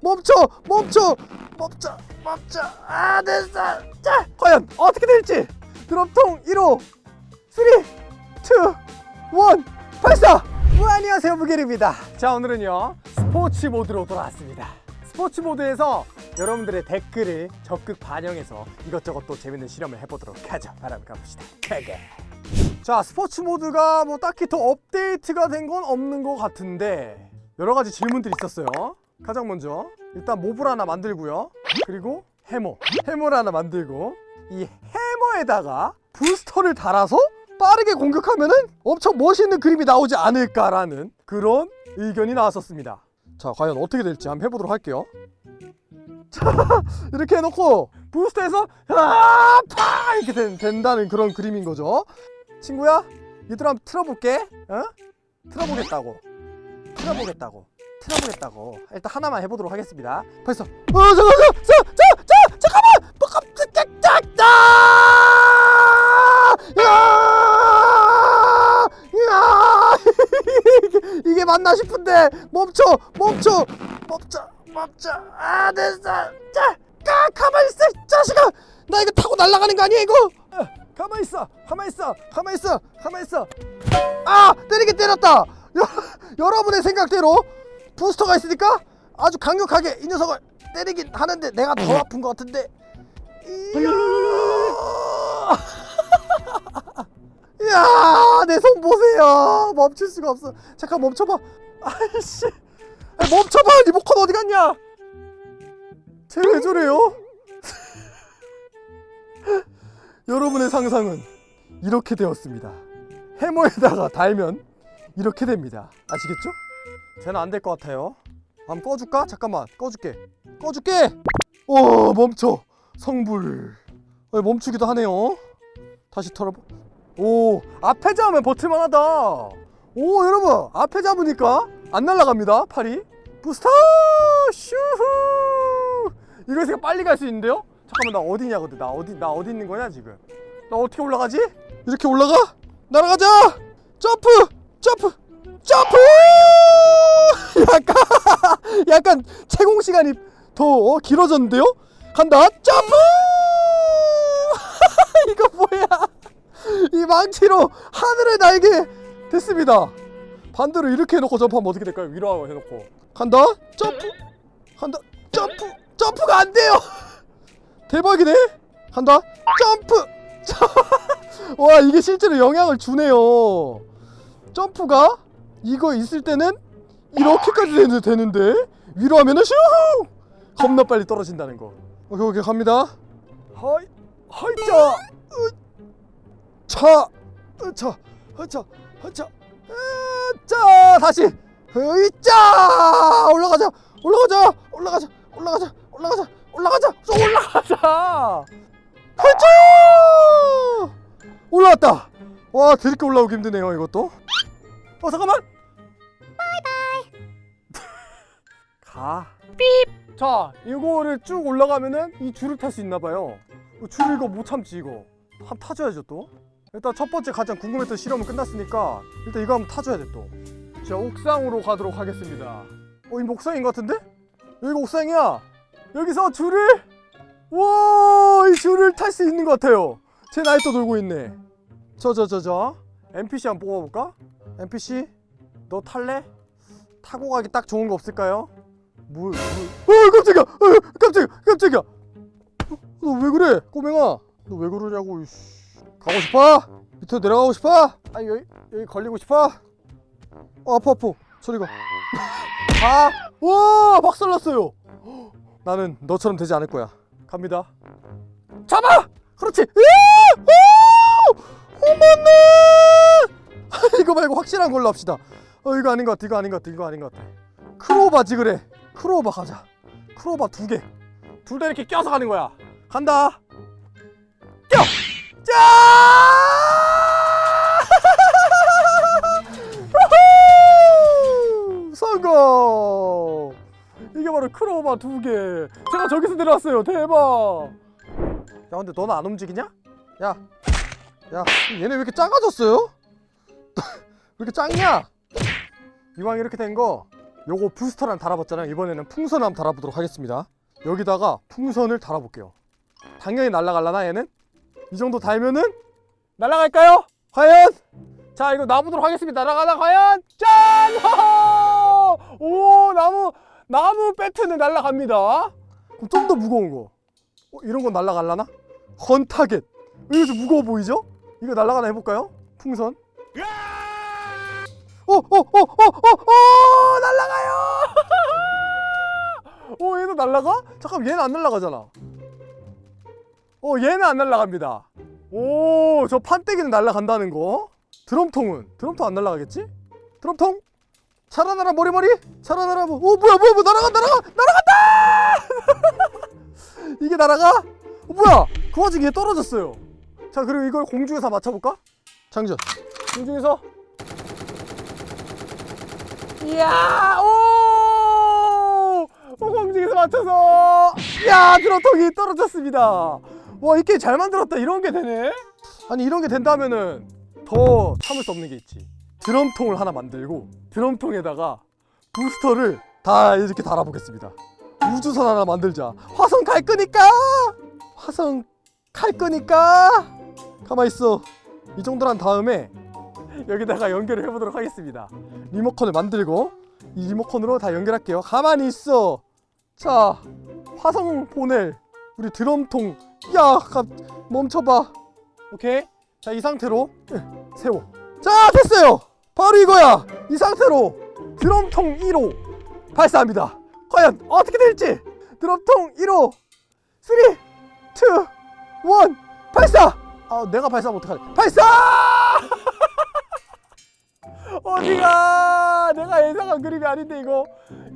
멈춰 멈춰 멈춰 멈춰. 아 됐어 자 과연 어떻게 될지. 드럼통 1호 3 2 1 발사! 뭐, 안녕하세요 무게리입니다. 자 오늘은요 스포츠 모드로 돌아왔습니다. 스포츠 모드에서 여러분들의 댓글을 적극 반영해서 이것저것 또 재밌는 실험을 해보도록 하죠. 바람 가봅시다. 가게. 자 스포츠 모드가 뭐 딱히 더 업데이트가 된 건 없는 것 같은데 여러 가지 질문들이 있었어요 가장 먼저 일단 몹을 하나 만들고요. 그리고 해머. 해머를 하나 만들고 이 해머에다가 부스터를 달아서 빠르게 공격하면은 엄청 멋있는 그림이 나오지 않을까라는 그런 의견이 나왔었습니다. 자 과연 어떻게 될지 한번 해보도록 할게요. 자 이렇게 해놓고 부스터에서 아파! 이렇게 된, 된다는 그런 그림인 거죠. 친구야 얘들아 한번 틀어볼게. 어? 틀어보겠다고. 틀어보겠다고 틀어보겠다고. 일단 하나만 해보도록 하겠습니다. 벌써. 어 잠깐 잠깐 잠깐 잠깐만 야! 야! 이게, 맞나 싶은데. 멈춰 멈춰. 멈춰 멈춰. 아 됐어 자 가, 가만히 있어 이 자식아! 나 이거 타고 날아가는 거 아니야 이거? 아, 가만히 있어 가만히 있어 가만히 있어 가만히 있어. 아 때리긴 때렸다. 여, 여러분의 생각대로 부스터가 있으니까 아주 강력하게 이 녀석을 때리긴 하는데 내가 더 아픈 것 같은데. 이야! 내 손 보세요. 멈출 수가 없어. 잠깐 멈춰봐. 아이씨. 멈춰봐! 리모컨 어디 갔냐? 쟤 왜 저래요? 여러분의 상상은 이렇게 되었습니다. 해머에다가 달면 이렇게 됩니다. 아시겠죠? 쟤는 안 될 것 같아요. 한번 꺼줄까? 잠깐만 꺼줄게. 꺼줄게! 오 멈춰. 성불. 어, 멈추기도 하네요. 다시 털어봐 오 앞에 잡으면 버틸만하다. 오 여러분 앞에 잡으니까 안 날아갑니다 팔이. 부스터! 슈후! 있으니까 빨리 갈 수 있는데요? 잠깐만 나 어디냐거든 나 어디 나 어디 있는 거냐 지금? 나 어떻게 올라가지? 이렇게 올라가? 날아가자! 점프! 점프 점프! 약간 약간 채공 시간이 더 어, 길어졌는데요? 간다. 점프! 이거 뭐야? 이 망치로 하늘을 날게 됐습니다. 반대로 이렇게 해놓고 점프하면 어떻게 될까요? 위로 해놓고. 간다. 점프! 간다. 점프! 점프가 안 돼요! 대박이네. 간다. 점프! 와 이게 실제로 영향을 주네요. 점프가 이거 있을 때는 이렇게까지 되는- 되는데? 위로 하면은 슈! 겁나 빨리 떨어진다는 거. 오케이 오케이 갑니다. 하이 하이자! 차! 으차! 으차! 으차! 으차! 다시! 으짜! 올라가자! 올라가자! 올라가자! 올라가자! 올라가자! 올라가자! 좀 올라가자! 으차 올라왔다! 와 드럽게 올라오기 힘드네요 이것도 어 잠깐만 가. 삐. 자, 이거를 쭉 올라가면은 이 줄을 탈 수 있나 봐요. 어, 줄 이거 못 참지 이거. 한 타줘야죠 또. 일단 첫 번째 가장 궁금했던 실험은 끝났으니까 일단 이거 한번 타줘야 돼 또. 자, 옥상으로 가도록 하겠습니다. 어, 이 옥상인 것 같은데? 여기가 옥상이야. 여기서 줄을 와, 이 줄을 탈 수 있는 것 같아요. 제 나이 또 돌고 있네. 저저저 저. NPC 한번 뽑아볼까? NPC, 너 탈래? 타고 가기 딱 좋은 거 없을까요? 뭘, 뭘. 어, 깜짝이야! 어, 깜짝이야! 깜짝이야! 너왜 그래? 꼬맹아! 너 왜 그러냐고, 이씨. 가고 싶어? 밑으로 내려가고 싶어? 아니, 여기, 여기 걸리고 싶어? 어, 아파, 아파. 저리 가. 가! 와! 박살 났어요! 나는 너처럼 되지 않을 거야. 갑니다. 잡아! 그렇지! 으아! 오! 어머나! 확실한 걸로 합시다. 어, 이거 아닌 것 같아, 이거 아닌 것 같아, 이거 아닌 것 같아. 크로바지 그래 크로바 가자 크로바 두개둘 다 이렇게 껴서 가는 거야 간다 껴! 짜! 우후! 성공 이게 바로 크로바 두 개 제가 저기서 내려왔어요 대박 야 근데 너는 안 움직이냐? 야, 야 얘네 왜 이렇게 작아졌어요? 왜 이렇게 작냐? 이왕 이렇게 된 거 요거 부스터를 한번 달아봤잖아요. 이번에는 풍선을 한번 달아보도록 하겠습니다. 여기다가 풍선을 달아볼게요. 당연히 날아갈라나 얘는? 이 정도 달면은 날아갈까요? 과연? 자 이거 놔보도록 하겠습니다. 날아가나 과연? 짠! 오 나무 나무 배트는 날아갑니다. 좀 더 무거운 거. 어, 이런 건 날아갈라나? 헌타겟. 이거 좀 무거워 보이죠? 이거 날아가나 해볼까요? 풍선. 어, 날아가요! 어, 얘도 날아가? 잠깐, 얘는 안 날아가잖아. 어, 얘는 안 날아갑니다. 오, 저 판때기는 날아간다는 거. 드럼통은? 드럼통 안 날아가겠지? 드럼통? 살아나라 머리머리? 살아나라 뭐? 오, 뭐야, 뭐야, 뭐 날아가, 날아가, 날아간다! 이게 날아가? 어, 뭐야? 그 와중에 얘 떨어졌어요. 자, 그리고 이걸 공중에서 맞춰볼까? 장전. 공중에서 이야 오! 오 공중에서 맞춰서. 야 드럼통이 떨어졌습니다. 와 이게 잘 만들었다. 이런 게 되네? 아니 이런 게 된다면은 더 참을 수 없는 게 있지. 드럼통을 하나 만들고 드럼통에다가 부스터를 다 이렇게 달아보겠습니다. 우주선 하나 만들자. 화성 갈 거니까! 화성 갈 거니까! 가만 있어. 이 정도로 한 다음에 여기다가 연결을 해보도록 하겠습니다. 리모컨을 만들고 이 리모컨으로 다 연결할게요. 가만히 있어. 자, 화성 보낼 우리 드럼통. 야, 가, 멈춰봐. 오케이. 자, 이 상태로 예, 세워. 자, 됐어요. 바로 이거야. 이 상태로 드럼통 1호 발사합니다. 과연 어떻게 될지. 드럼통 1호 3, 2, 1 발사. 아, 내가 발사하면 어떡하지? 발사! 어디가? 내가 예상한 그림이 아닌데 이거.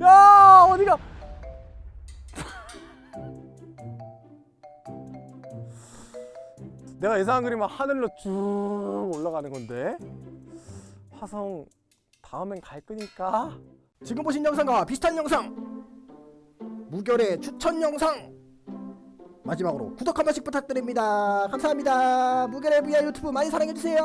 야 어디가? 내가 예상한 그림은 하늘로 쭉 올라가는 건데. 화성 다음엔 갈 거니까. 지금 보신 영상과 비슷한 영상. 무결의 추천 영상. 마지막으로 구독 한 번씩 부탁드립니다. 감사합니다. 무결의 VR 유튜브 많이 사랑해주세요